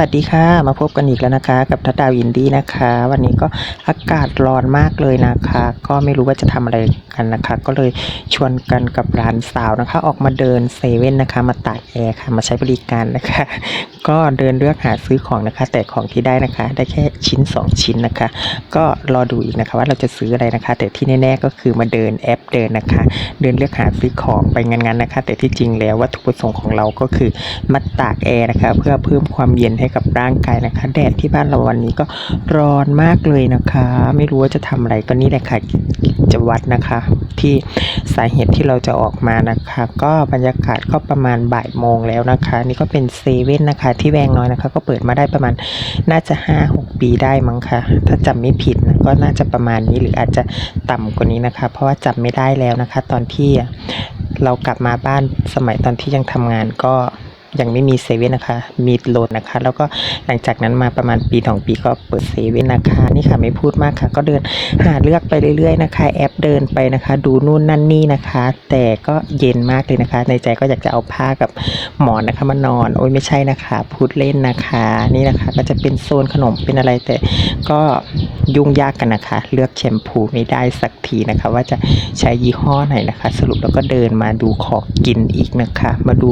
วัสดีค่ะ มาพบกันอีกแล้วนะคะ กับทัดดาวอินดี้นะคะ วันนี้ก็อากาศร้อนมากเลยนะคะ ก็ไม่รู้ว่าจะทำอะไรกันนะคะ ก็เลยชวนกันกับร้านสาวนะคะ ออกมาเดินเซเว่นนะคะ มาตากแอร์ค่ะ มาใช้บริการนะคะ ก็เดินเลือกหาซื้อของนะคะ แต่ของที่ได้นะคะ ได้แค่ชิ้น 2 ชิ้นนะคะ ก็รอดูอีกนะคะ ว่าเราจะซื้ออะไรนะคะ แต่ที่แน่ๆก็คือมาเดินแอปเดินนะคะ เดินเลือกหาซื้อของไปงั้นๆนะคะ แต่ที่จริงแล้ววัตถุประสงค์ของเราก็คือมาตากแอร์นะคะ เพื่อเพิ่มความเย็นให้กับร่างกายนะคะ แดดที่บ้านเราวันนี้ก็ร้อนมากเลยนะคะ ไม่รู้ว่าจะทำอะไรก็นี่แหละค่ะจะวัดนะคะ ที่สาเหตุที่เราจะออกมานะคะ ก็บรรยากาศก็ประมาณบ่ายโมงแล้วนะคะ นี่ก็เป็นเซเว่นนะคะ ที่แวงน้อยนะคะ ก็เปิดมาได้ประมาณน่าจะห้าหกปีได้มั้งคะถ้าจำไม่ผิดนะก็น่าจะประมาณนี้หรืออาจจะต่ำกว่านี้นะคะ เพราะว่าจำไม่ได้แล้วนะคะ ตอนที่เรากลับมาบ้านสมัยตอนที่ยังทำงานก็ ยังไม่มีเซเว่นนะคะ มีโหลดนะคะ แล้วก็หลังจากนั้นมาประมาณปีสองปีก็เปิดเซเว่นนะคะ นี่ค่ะไม่พูดมากค่ะ ก็เดินหาเลือกไปเรื่อยๆนะคะ แอปเดินไปนะคะ ดูนู่นนั่นนี่นะคะ แต่ก็เย็นมากเลยนะคะ ในใจก็อยากจะเอาผ้ากับหมอนนะคะมานอน โอ้ยไม่ใช่นะคะ พูดเล่นนะคะ นี่นะคะก็จะเป็นโซนขนมเป็นอะไรแต่ก็ยุ่งยากกันนะคะ เลือกแชมพูไม่ได้สักทีนะคะ ว่าจะใช้ยี่ห้อไหนนะคะ สรุปแล้วก็เดินมาดูของกินอีกนะคะ มาดู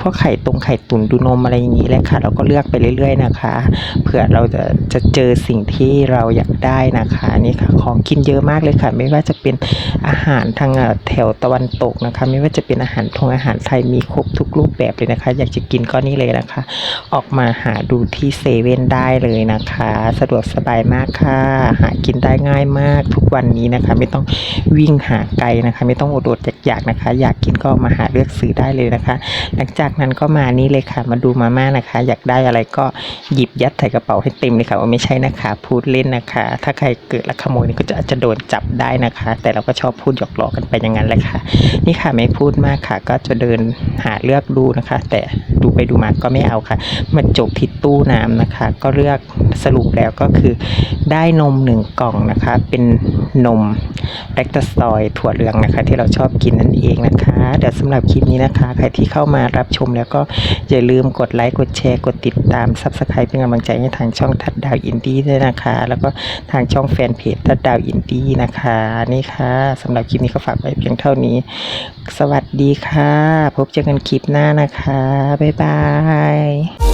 พวกไข่ตรงงไข่ตุ๋นดูนมอะไรอย่างนี้แหละค่ะ เราก็เลือกไปเรื่อย ๆ นะคะเผื่อเราจะจะเจอสิ่งที่เราอยากได้นะคะนี่ค่ะของกินเยอะมากเลยค่ะ ไม่ว่าจะเป็นอาหารทางแถวตะวันตกนะคะ ไม่ว่าจะเป็นอาหารทงอาหารไทยมีครบทุกรูปแบบเลยนะคะ อยากจะกินก็นี่เลยนะคะ ออกมาหาดูที่เซเว่นได้เลยนะคะ สะดวกสบายมากค่ะ หากินได้ง่ายมากทุกวันนี้นะคะ ไม่ต้อง วิ่งหาไกลนะคะ ไม่ต้องอดอดอยากๆนะคะ อยากกินก็มาหาเลือกซื้อได้เลยนะคะ หลังจากนั้นก็มานี่เลยค่ะ มาดูมาม่านะคะ อยากได้อะไรก็หยิบยัดใส่กระเป๋าให้เต็มเลยค่ะว่าไม่ใช่นะคะ พูดเล่นนะคะ ถ้าใครเกิดลักขโมยนี่ก็จะอาจจะโดนจับได้นะคะ แต่เราก็ชอบพูดหยอกล้อกันไปอย่างนั้นแหละค่ะ นี่ค่ะไม่พูดมากค่ะ ก็จะเดินหาเลือกดูนะคะ แต่ดูไปดูมาก็ไม่เอาค่ะ มาจบที่ตู้น้ำนะคะ ก็เลือกสรุปแล้วก็คือได้นมหนึ่งกล่องนะคะ เป็นนม แลคตาซอยถั่วเหลืองนะคะ ที่เราชอบกินนั่นเองนะคะเดี๋ยวสำหรับคลิปนี้นะคะใครที่เข้ามารับชมแล้วก็อย่าลืมกดไลค์กดแชร์กดติดตาม Subscribe เป็นกำลังใจให้ทางช่องทัดดาวอินดี้ด้วยนะคะ แล้วก็ทางช่องแฟนเพจทัดดาวอินดี้นะคะนี่ค่ะสำหรับคลิปนี้ก็ฝากไว้เพียงเท่านี้ สวัสดีค่ะ พบเจอกันคลิปหน้านะคะบ๊ายบาย